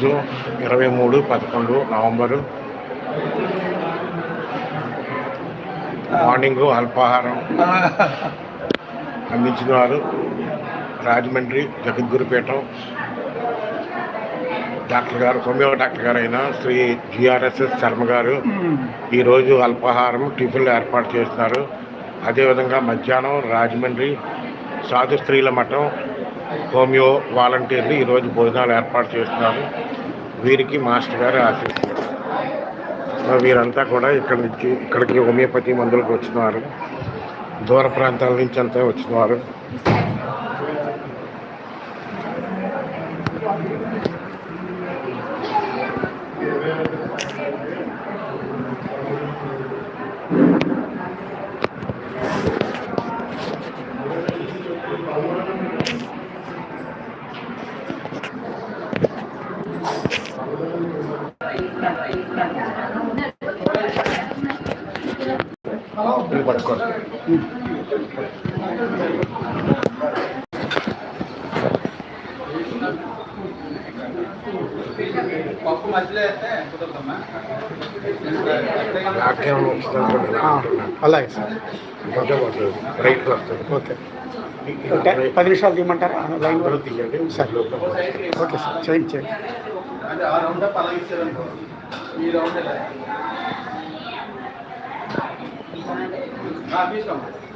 ఈరోజు ఇరవై మూడు పదకొండు నవంబరు. మార్నింగ్ అల్పాహారం అందించిన వారు రాజమండ్రి జగద్గురుపీఠం. డాక్టర్ గారు హోమియో డాక్టర్ గారు అయిన శ్రీ జిఆర్ఎస్ఎస్ శర్మ గారు ఈరోజు అల్పాహారం టిఫిన్లు ఏర్పాటు చేస్తున్నారు. అదేవిధంగా మధ్యాహ్నం రాజమండ్రి సాధు స్త్రీల మఠం హోమియో వాలంటీర్లు ఈరోజు భోజనాలు ఏర్పాటు చేస్తున్నారు. వీరికి మాస్టర్ గారు ఆశిస్తున్నారు వీరంతా కూడా ఇక్కడి నుంచి ఇక్కడికి హోమియోపతి మందులకు వచ్చినారు దూర ప్రాంతాల నుంచి అంతా వచ్చినారు అంటున్నాను. అలాగే సార్. రైట్గా వస్తుంది ఓకే. పది నిమిషాలు తీయమంటారా? లైన్ అందరూ తీయండి. సరే. Okay sir. చేయండి చేయండి. అంటే ఆ రౌండ్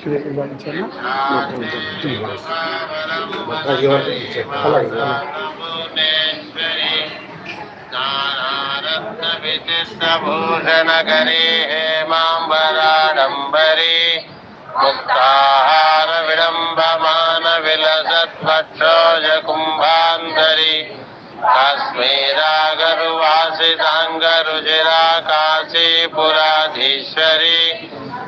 ఇచ్చేయండి. అలాగే అలాగే. భూషణకరీ హేమాంబరాడంబరీ ముక్తాహార విడంబమాన काशीपुराधीश्वरी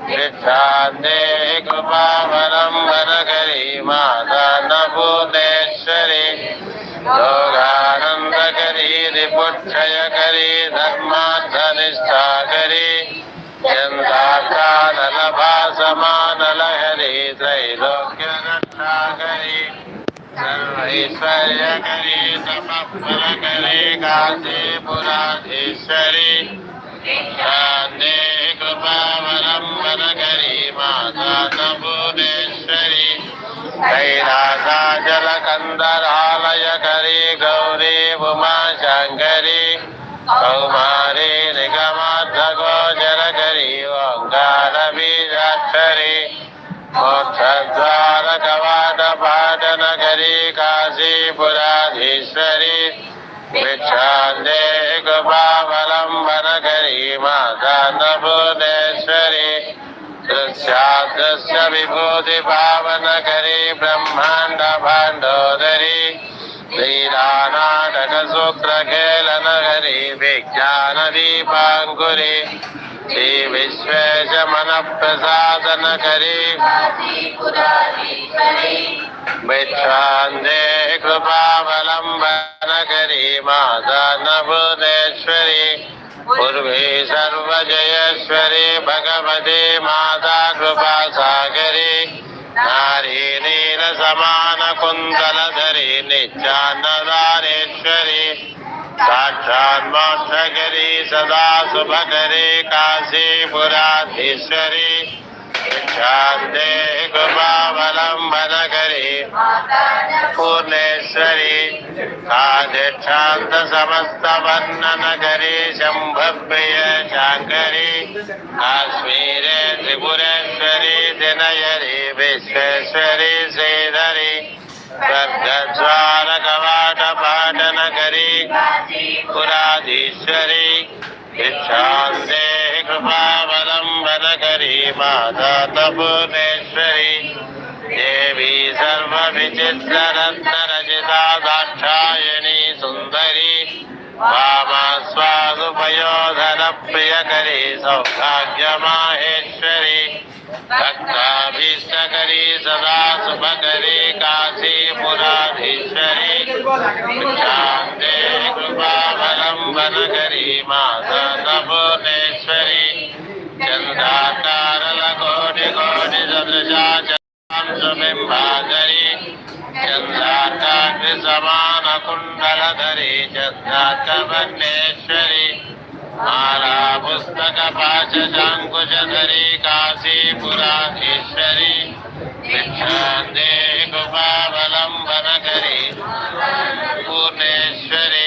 विष्ठान्ते कृपावरं वरकरी माता नभूतेश्वरी योगानन्दकरी रिपुक्षयकरी धर्मार्थनिष्ठाकरी चन्द्र सर्वैश्वर्यकरी तपःफलकरी काशीपुराधीश्वरी शान्ते कृपावरं वरकरी माता नभुवनेश्वरी कैलासाचलकन्दरालयकरी गौरी उमाशङ्करी कौमारी निगमार्थगोचरकरी మోక్షద్వార కవాట పాటనగరి కాశీపురాధీశ్వరి భిక్షాందే కృపావలంబనకరి మాతాన్నపూర్ణేశ్వరి దృశ్యాదృశ్య విభూతి పావనకరి బ్రహ్మాండ భాండోదరి శ్రీరానాటక సూత్రఖేళనగరి విజ్ఞాన దీపాంకురి శ్రీ విశ్వేశ మన ప్రసాదనకరి భిక్షాందే కృపావలంబనకరి మాతాన్నభువనేశ్వరి పూర్వే సర్వజయేశ్వరి భగవతి మాతా కృపా సాగరి నారీ నీల साक्षात् सदा शुभ करे काशीपुराधीश्वरी। शांते कृपावलंबन करे पूर्णेश्वरी। आदिक्षांत समस्त वर्णन करे शंभप्रिय शांकरी काश्मीरे त्रिपुरेश्वरी, दिनयरी विश्वेश्वरी, श्रीधर పురాధీశ్వరి భిక్షాంతే కృపావలంబనకరి మాతాన్నపూర్ణేశ్వరి దేవి సర్వ విచిత్ర రత్న రచితా దాక్షాయణి సుందరి भक्ताभिष्टकरी सदा सुभकरी काशीपुराधीश्वरी शान्ते कृपाफलं वनकरी माता तपोनेश्वरी। चन्द्राकारलकोटिकोटिसदृशा चां सुबिम्बाकरी चन्द्राकाग्निसमानकुण्डलधरी चन्द्राकवर्णेश्वरी मारा पुस्तक पाच शङ्कुशधरी काशीपुरा ईश्वरी विच्छान्दे कृपावलम्बनकरी पूर्णेश्वरी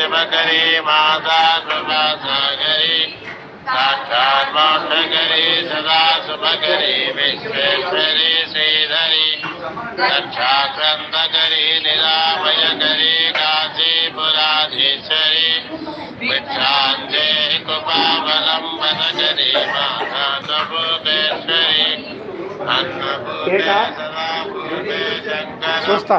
शिव करी माता कृपासागरी సదాశివకరి మాతా కృపా సాగరి సాక్షాన్మోక్షకరి సదా శుభకరి విశ్వేశ్వరి శ్రీధరి రక్షాక్రందకరి నిరామయకరి కాశీపురాధీశ్వరి విక్షాంతే కృపావలంబనకరి మాతాభూతేశ్వరి అన్నపూర్ణే సదా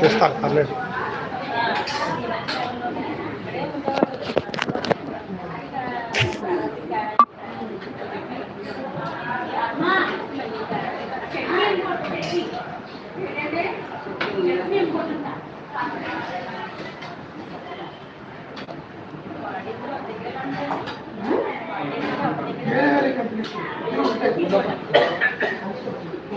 చూస్తారు పర్లేదు.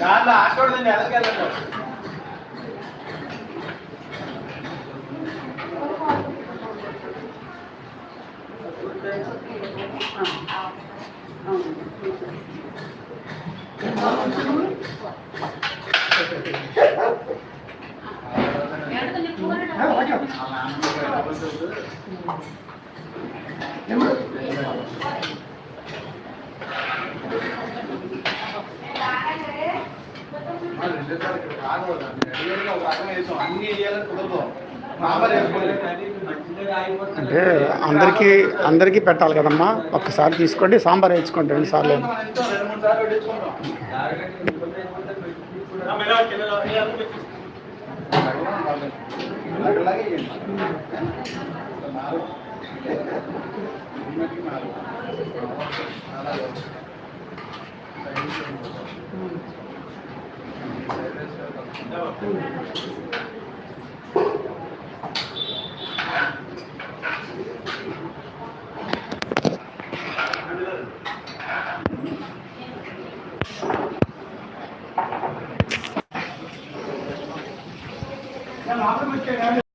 దాంట్లో ఆటోడండి ఎలాగెళ్ళండి అన్ని అంటే అందరికీ అందరికీ పెట్టాలి కదమ్మా. ఒక్కసారి తీసుకోండి సాంబార్ వేయించుకోండి రెండు సార్లు. మనం అలాగే Gracias.